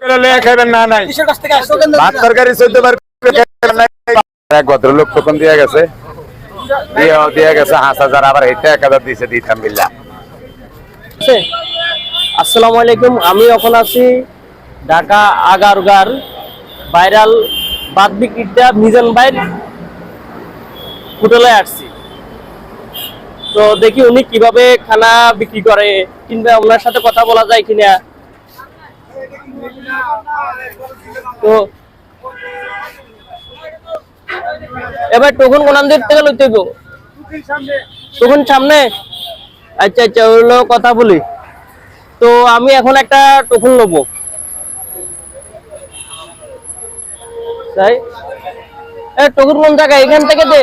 করে লইয়া খাইবেন না নাই। কিসের কাছ থেকে আসছো? ভাত তরকারি চোদ্দ বার করে খাইবেন না। এক ভদ্রলোক টোকন দিয়ে গেছে। দিয়ে দিয়ে গেছে হাঁস হাজার আবার হেঁটে এক হাজার দিয়েছে দিতাম বিল্লা আসসালামু আলাইকুম আমি এখন আছি ঢাকা আগারগার ভাইরাল বাদ বিক্রিটা মিজান ভাইয়ের হোটেলে আসছি। তো দেখি উনি কীভাবে খানা বিক্রি করে কিংবা ওনার সাথে কথা বলা যায় কিনা। তো এবার টোকন দিক থেকে লইতে গো? টোকন সামনে? আচ্ছা আচ্ছা হলো কথা বলি। তো আমি এখন একটা টোকন নেব। তাই? টোকন কোন জায়গায়? এখান থেকে দে।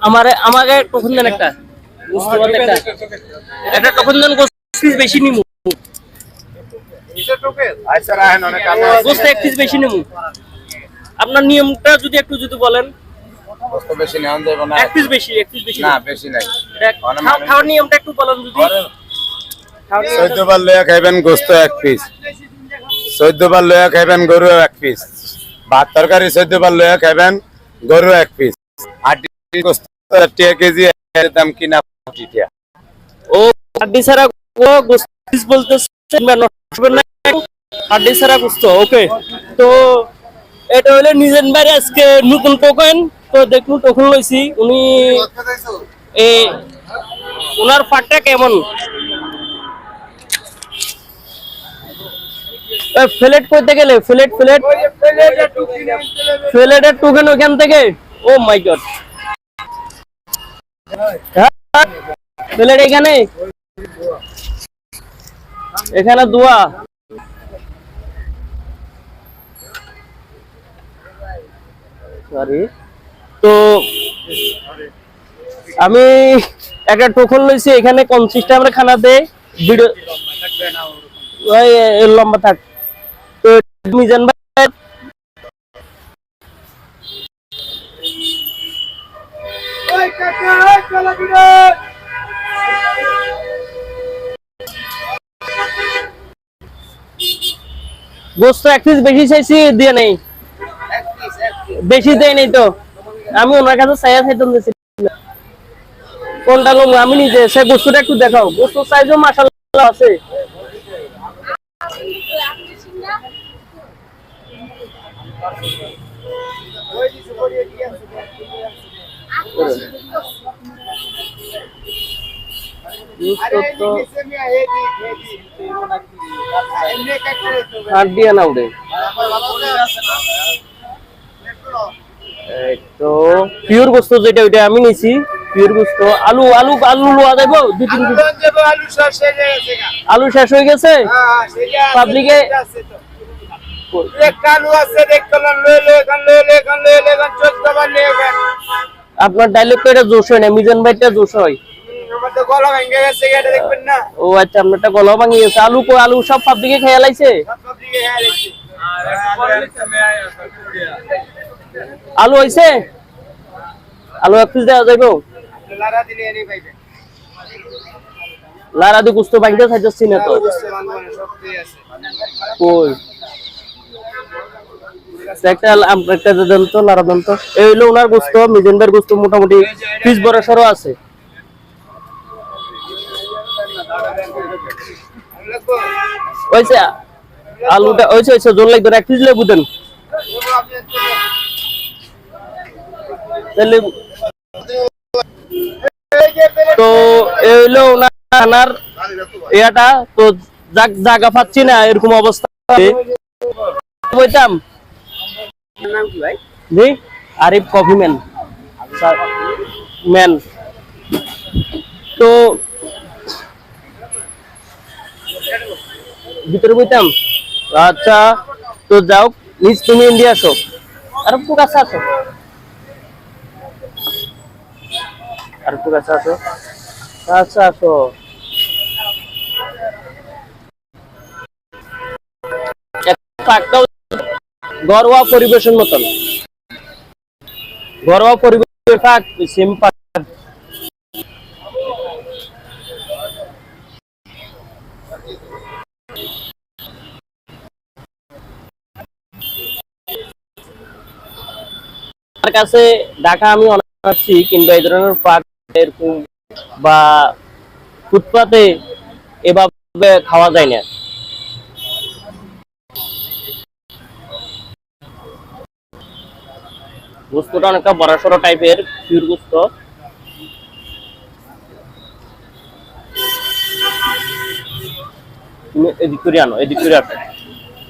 আমারে আমাকে টোকন দেন একটা? একটা। টোকন দেন বেশি নিমু। গোস্ত এক পিস বেশি নিমু। আপনার নিয়মটা যদি একটু যদি বলেন। বস্তু বেশি নেওয়া যাবে না। এক পিস বেশি এক পিস বেশি না বেশি নাই। খাও- মানুষ- খাওয়ার নিয়মটা একটু বলেন যদি। চোদ্দ বার লইয়া খাইবেন গোস্ত এক পিস চোদ্দ বার লইয়া খাইবেন গরু এক পিস ভাত তরকারি চোদ্দ বার লইয়া খাইবেন গরু এক পিস কেজি দাম কিনা কোটি টিয়া। ও তো এটা হলো নিজের বাইরে আজকে নতুন টোকেন তো দেখুন টোকেন লইছি। উনি ওনার ফাটটা কেমন? ফ্লেট করতে গেলে ফ্লেট ফ্লেট ফ্লেটের টোকেন ওখান থেকে? ও মাই গড প্লেট এখানে? এখানে দোয়া। সরি তো আমি একটা টোকন লইছি, এখানে কোন সিস্টেমের খানা দেয় ভিডিও লম্বা থাক। এক চাইছি আমি ওনার কাছে কোনটা লোক আমি নিজে সে গোস্তটা একটু দেখাও। গোস্ত সাইজও মাসাল্লাহ আছে। দিয়ে না উঠে তো পিওর গোস্ত যেটা ওইটা আমি নিছি। পিওর গোস্ত আলু আলু আলু লোয়া যাইব? দুই তিন আলু শেষ হয়ে গেছে পাবলিকে আপনার ডায়লগ তো এটা জোশ হয় না মিজান ভাইটা জোশ হয়। ও আচ্ছা আপনারটা গলা ভাঙিয়ে গেছে। আলু আলু সব পাবলিকে খেয়াল আইছে আলু আলু এক পিস দেওয়া যাইব? লারা দি গুস্ত বাইন্দা খাইতেছি না তো। কই? একটা একটা দেন তো লারা দেন তো। এই হইল ওনার গুস্ত মিজেন্ডার গুস্ত মোটামুটি পিস বড় সরো আছে। ওইছে আলুটা ওইছে ওইছে জোর লাগবে না এক পিস লেবু দেন। তাহলে তো এই হইল ওনার ইয়াটা তো জায়গা পাচ্ছি না, এরকম অবস্থা। বইতাম। জি, আরিফ কফি ম্যান। ম্যান। তো ভিতরে বইতাম। আচ্ছা তো যাও, নিজ তুমি ইন্ডিয়া আসো। আর কাছে আসো? কাছে আসো। আচ্ছা আসো। ঘরোয়া পরিবেশন মতন ঘরোয়া পরিবেশ কাছে ঢাকা আমি অনেক কিন্তু এই ধরনের পাক এরকম বা ফুটপাতে এভাবে খাওয়া যায় না। গোস্তটা অনেকটা বড় সড়ো টাইপের পিওর গোস্ত তুমি এদিক করে আনো, এদিক করে আসো,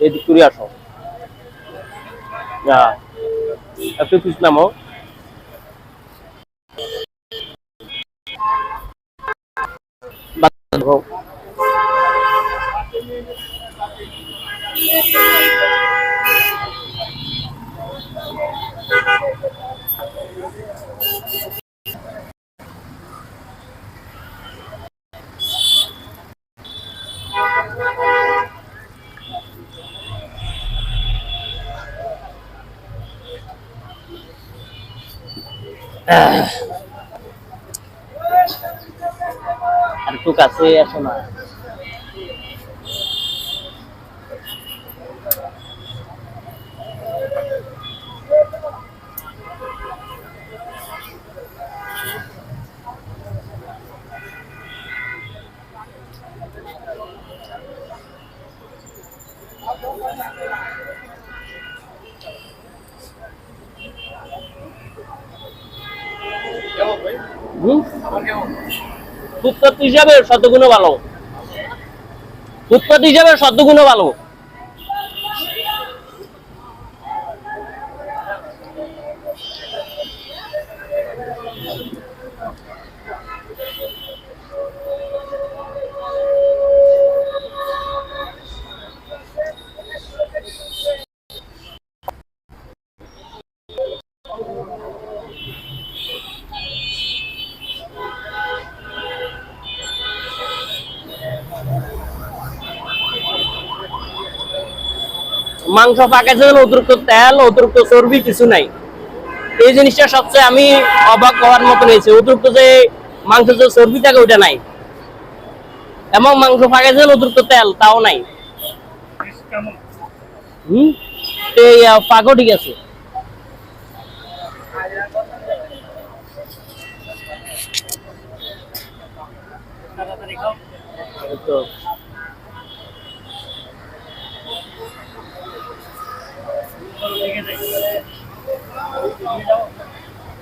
এদিক করে আসো। একটু পিস নামো। বাচ্চা ঢোক। আর একটু কাছে আসো না হুম ফুটপাত হিসাবে শতগুণ ভালো। ফুটপাত হিসাবে শতগুণ ভালো। মাংস পাকাইছে অতিরিক্ত তেল অতিরিক্ত চর্বি, কিছু নাই। এই জিনিসটা সবচেয়ে আমি অবাক হওয়ার মতো নিয়েছি অতিরিক্ত যে মাংস যে চর্বি থাকে, ওইটা নাই। এবং মাংস পাকাইছে অতিরিক্ত তেল, তাও নাই। হম? ঠিক আছে। তো।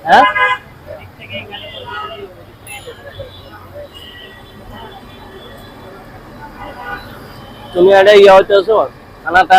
হ্যাঁ? তুমি একটা ইয়ে হইতেছো খানাটা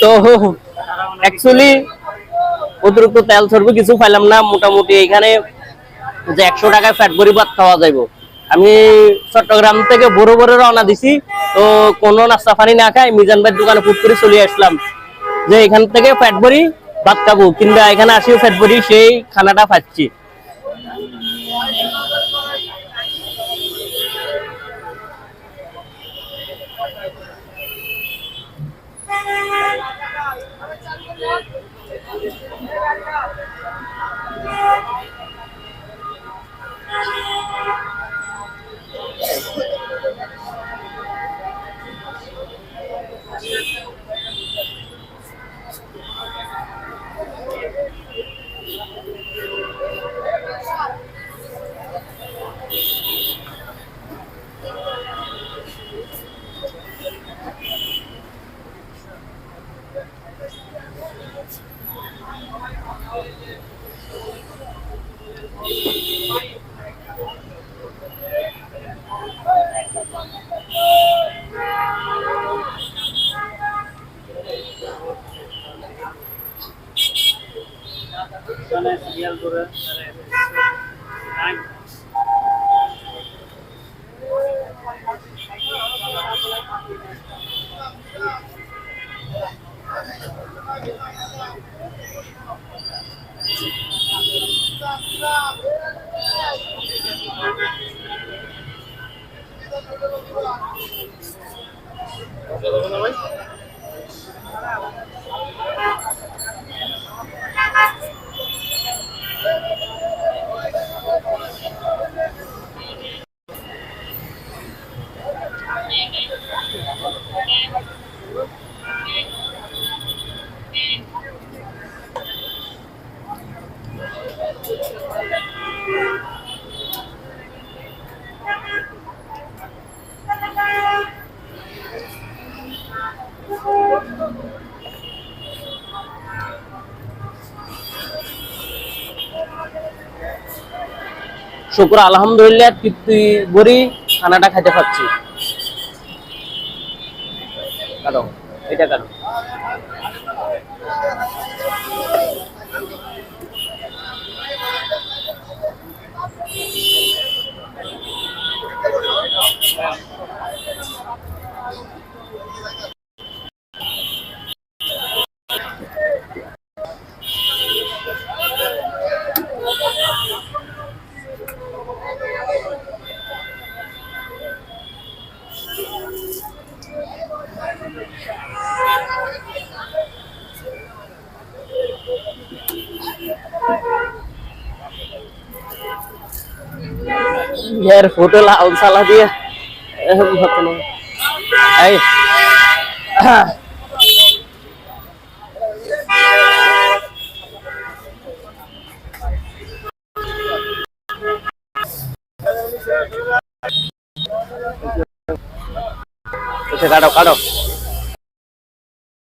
তো অ্যাকচুয়ালি অতিরিক্ত তেল চর্বি কিছু পাইলাম না। মোটামুটি এখানে যে একশো টাকায় ফ্যাট বড়ি ভাত খাওয়া যাইব। আমি চট্টগ্রাম থেকে বড় বড় রওনা দিছি, তো কোনো নাস্তা পানি না খাই মিজান ভাইয়ের দোকানে ফুট করে চলে আসলাম। যে এখান থেকে ফ্যাট বড়ি ভাত খাব, কিংবা এখানে আসিও ফ্যাট বড়ি সেই খানাটা পাচ্ছি। Lord. সিরিয়াল করে Thank you. টাইম শুক্র আলহামদুলিল্লাহ তৃপ্তি ভরি খানাটা খাইতে পাচ্ছি কারণ এটা কাটো। biar foto lah on salah dia eh, hey. Kita kado-kado.